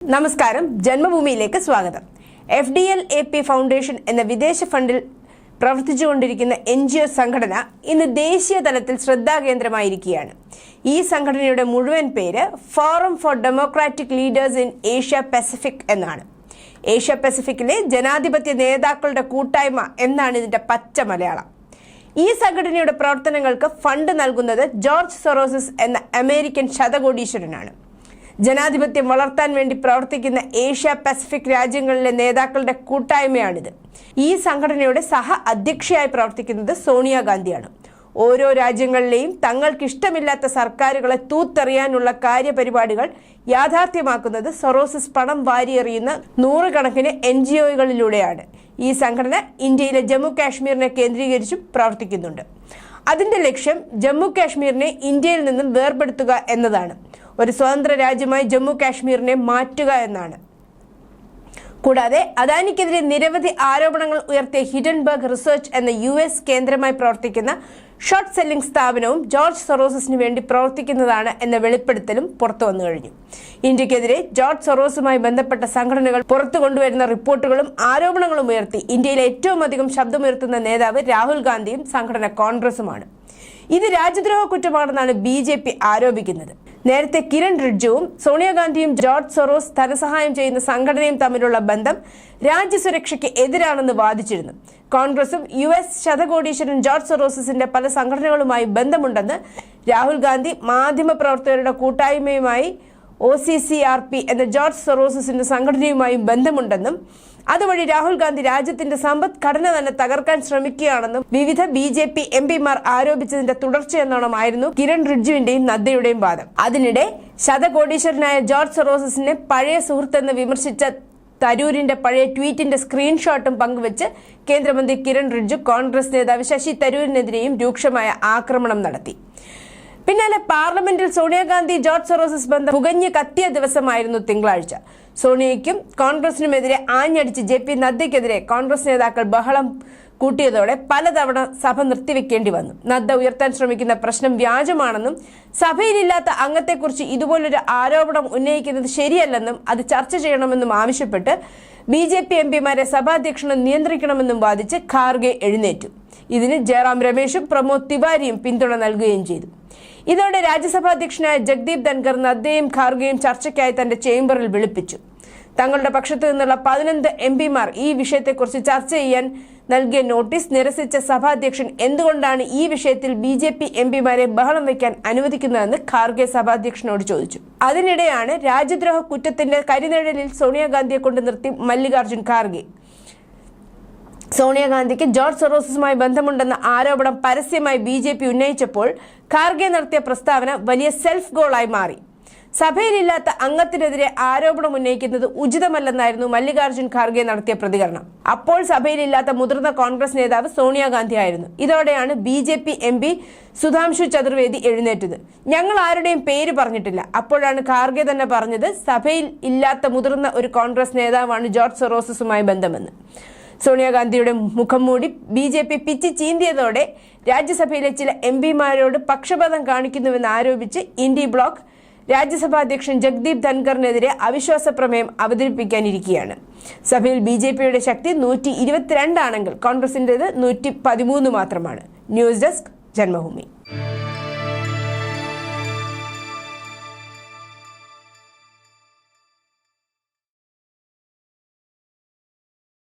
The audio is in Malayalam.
നമസ്കാരം. ജന്മഭൂമിയിലേക്ക് സ്വാഗതം. F D L A P foundation എന്ന വിദേശ ഫണ്ടിൽ പ്രവർത്തിച്ചുകൊണ്ടിരിക്കുന്ന എൻ ജി ഒ സംഘടന ഇന്ന് ദേശീയ തലത്തിൽ ശ്രദ്ധാകേന്ദ്രമായിരിക്കുകയാണ്. ഈ സംഘടനയുടെ മുഴുവൻ പേര് forum for democratic leaders in Asia Pacific എന്നാണ്. ഏഷ്യ പസഫിക്കിലെ ജനാധിപത്യ നേതാക്കളുടെ കൂട്ടായ്മ എന്നാണ് ഇതിന്റെ പച്ച മലയാളം. ഈ സംഘടനയുടെ പ്രവർത്തനങ്ങൾക്ക് ഫണ്ട് നൽകുന്നത് ജോർജ് സൊറോസസ് എന്ന അമേരിക്കൻ ശതകോടീശ്വരനാണ്. ജനാധിപത്യം വളർത്താൻ വേണ്ടി പ്രവർത്തിക്കുന്ന ഏഷ്യ പസഫിക് രാജ്യങ്ങളിലെ നേതാക്കളുടെ കൂട്ടായ്മയാണിത്. ഈ സംഘടനയുടെ സഹ അധ്യക്ഷയായി പ്രവർത്തിക്കുന്നത് സോണിയാഗാന്ധിയാണ്. ഓരോ രാജ്യങ്ങളിലെയും തങ്ങൾക്കിഷ്ടമില്ലാത്ത സർക്കാരുകളെ തൂത്തെറിയാനുള്ള കാര്യപരിപാടികൾ യാഥാർത്ഥ്യമാക്കുന്നത് സൊറോസിസ് പണം വാരിയെറിയുന്ന നൂറുകണക്കിന് എൻ ജി ഒകളിലൂടെയാണ് ഈ സംഘടന ഇന്ത്യയിലെ ജമ്മു കാശ്മീരിനെ കേന്ദ്രീകരിച്ചും പ്രവർത്തിക്കുന്നുണ്ട്. അതിന്റെ ലക്ഷ്യം ജമ്മു കാശ്മീരിനെ ഇന്ത്യയിൽ നിന്നും വേർപെടുത്തുക എന്നതാണ്. ഒരു സ്വതന്ത്ര രാജ്യമായി ജമ്മു കാശ്മീരിനെ മാറ്റുക എന്നാണ്. കൂടാതെ അദാനിക്കെതിരെ നിരവധി ആരോപണങ്ങൾ ഉയർത്തിയ ഹിഡൻബർഗ് റിസർച്ച് എന്ന യു എസ് കേന്ദ്രമായി പ്രവർത്തിക്കുന്ന ഷോർട്ട് സെല്ലിംഗ് സ്ഥാപനവും ജോർജ് സൊറോസസിന് വേണ്ടി പ്രവർത്തിക്കുന്നതാണ് എന്ന വെളിപ്പെടുത്തലും പുറത്തു വന്നു കഴിഞ്ഞു. ഇന്ത്യക്കെതിരെ ജോർജ് സൊറോസുമായി ബന്ധപ്പെട്ട സംഘടനകൾ പുറത്തു കൊണ്ടുവരുന്ന റിപ്പോർട്ടുകളും ആരോപണങ്ങളും ഉയർത്തി ഇന്ത്യയിലെ ഏറ്റവും അധികം ശബ്ദമുയർത്തുന്ന നേതാവ് രാഹുൽ ഗാന്ധിയും സംഘടന കോൺഗ്രസുമാണ്. ഇത് രാജ്യദ്രോഹ കുറ്റമാണെന്നാണ് ബി ആരോപിക്കുന്നത്. നേരത്തെ കിരൺ റിഡ്ജുവും സോണിയാഗാന്ധിയും ജോർജ് സൊറോസ് ധനസഹായം ചെയ്യുന്ന സംഘടനയും തമ്മിലുള്ള ബന്ധം രാജ്യസുരക്ഷയ്ക്ക് എതിരാണെന്ന് വാദിച്ചിരുന്നു. കോൺഗ്രസും യു എസ് ശതകോടീശ്വരൻ ജോർജ് സൊറോസിന്റെ പല സംഘടനകളുമായി ബന്ധമുണ്ടെന്ന് രാഹുൽ ഗാന്ധി മാധ്യമപ്രവർത്തകരുടെ കൂട്ടായ്മയുമായി O C C R P എന്ന ജോർജ് സൊറോസിന്റെ സംഘടനയുമായും ബന്ധമുണ്ടെന്നും അതുവഴി രാഹുൽ ഗാന്ധി രാജ്യത്തിന്റെ സമ്പദ്ഘടന തന്നെ തകർക്കാൻ ശ്രമിക്കുകയാണെന്നും വിവിധ ബി ജെ പി എം പിമാർ ആരോപിച്ചതിന്റെ തുടർച്ചയെന്നോണമായിരുന്നു കിരൺ റിഡ്ജുവിന്റെയും നദ്ദയുടെയും വാദം. അതിനിടെ ശതകോടീശ്വരനായ ജോർജ് സെറോസസിനെ പഴയ സുഹൃത്തെന്ന് വിമർശിച്ച തരൂരിന്റെ പഴയ ട്വീറ്റിന്റെ സ്ക്രീൻഷോട്ടും പങ്കുവച്ച് കേന്ദ്രമന്ത്രി കിരൺ റിഡ്ജു കോൺഗ്രസ് നേതാവ് ശശി തരൂരിനെതിരെയും രൂക്ഷമായ ആക്രമണം നടത്തി. പിന്നാലെ പാർലമെന്റിൽ സോണിയാഗാന്ധി ജോർജ് സൊറോസസ് ബന്ധം പുകഞ്ഞ് കത്തിയ ദിവസമായിരുന്നു തിങ്കളാഴ്ച. സോണിയയ്ക്കും കോൺഗ്രസിനുമെതിരെ ആഞ്ഞടിച്ച് ജെ പി നദ്ദയ്ക്കെതിരെ കോൺഗ്രസ് നേതാക്കൾ ബഹളം കൂട്ടിയതോടെ പലതവണ സഭ നിർത്തിവെക്കേണ്ടി വന്നു. നദ്ദ ഉയർത്താൻ ശ്രമിക്കുന്ന പ്രശ്നം വ്യാജമാണെന്നും സഭയിലില്ലാത്ത അംഗത്തെക്കുറിച്ച് ഇതുപോലൊരു ആരോപണം ഉന്നയിക്കുന്നത് ശരിയല്ലെന്നും അത് ചർച്ച ചെയ്യണമെന്നും ആവശ്യപ്പെട്ട് ബി ജെ പി എം പിമാരെ സഭാധ്യക്ഷനെ നിയന്ത്രിക്കണമെന്നും വാദിച്ച് ഖാർഗെ എഴുന്നേറ്റു. ഇതിന് ജയറാം രമേശും പ്രമോദ് തിവാരിയും പിന്തുണ നൽകുകയും ചെയ്തു. ഇതോടെ രാജ്യസഭാ അധ്യക്ഷനായ ജഗ്ദീപ് ധൻഖർ നദ്ദയും ഖാർഗെയും ചർച്ചയ്ക്കായി തന്റെ ചേംബറിൽ വിളിപ്പിച്ചു. തങ്ങളുടെ പക്ഷത്തു നിന്നുള്ള പതിനൊന്ന് എം പിമാർ ഈ വിഷയത്തെക്കുറിച്ച് ചർച്ച ചെയ്യാൻ നൽകിയ നോട്ടീസ് നിരസിച്ച സഭാധ്യക്ഷൻ എന്തുകൊണ്ടാണ് ഈ വിഷയത്തിൽ ബി ജെ പി എം പിമാരെ ബഹളം വയ്ക്കാൻ അനുവദിക്കുന്നതെന്ന് ഖാർഗെ സഭാധ്യക്ഷനോട് ചോദിച്ചു. അതിനിടെയാണ് രാജ്യദ്രോഹ കുറ്റത്തിന്റെ കരിനിഴലിൽ സോണിയാഗാന്ധിയെ കൊണ്ട് നിർത്തി മല്ലികാർജുൻ ഖാർഗെ. സോണിയാഗാന്ധിക്ക് ജോർജ് സൊറോസുമായി ബന്ധമുണ്ടെന്ന ആരോപണം പരസ്യമായി ബി ജെ പി ഉന്നയിച്ചപ്പോൾ ഖാർഗെ നടത്തിയ പ്രസ്താവന വലിയ സെൽഫ് ഗോളായി മാറി. സഭയിലില്ലാത്ത അംഗത്തിനെതിരെ ആരോപണം ഉന്നയിക്കുന്നത് ഉചിതമല്ലെന്നായിരുന്നു മല്ലികാർജുൻ ഖാർഗെ നടത്തിയ പ്രതികരണം. അപ്പോൾ സഭയിലില്ലാത്ത മുതിർന്ന കോൺഗ്രസ് നേതാവ് സോണിയാഗാന്ധി ആയിരുന്നു. ഇതോടെയാണ് B J P M P Sudhanshu Chaturvedi എഴുന്നേറ്റത്. ഞങ്ങൾ ആരുടെയും പേര് പറഞ്ഞിട്ടില്ല. അപ്പോഴാണ് ഖാർഗെ തന്നെ പറഞ്ഞത് സഭയിൽ ഇല്ലാത്ത മുതിർന്ന ഒരു കോൺഗ്രസ് നേതാവാണ് ജോർജ് സൊറോസസുമായി ബന്ധമെന്ന്. സോണിയാഗാന്ധിയുടെ മുഖം മൂടി ബി ജെ പി പിച്ച് ചീന്തിയതോടെ രാജ്യസഭയിലെ ചില എം പിമാരോട് പക്ഷപാതം കാണിക്കുന്നുവെന്ന് ആരോപിച്ച് ഇൻഡി ബ്ലോക്ക് രാജ്യസഭാ അധ്യക്ഷൻ ജഗ്ദീപ് ധൻഖറിനെതിരെ അവിശ്വാസ പ്രമേയം അവതരിപ്പിക്കാനിരിക്കുകയാണ്. സഭയിൽ ബി ജെ പിയുടെ ശക്തി നൂറ്റി ഇരുപത്തിരണ്ടാണെങ്കിൽ കോൺഗ്രസിന്റെത് നൂറ്റി പതിമൂന്ന് മാത്രമാണ്. News desk Janmabhumi.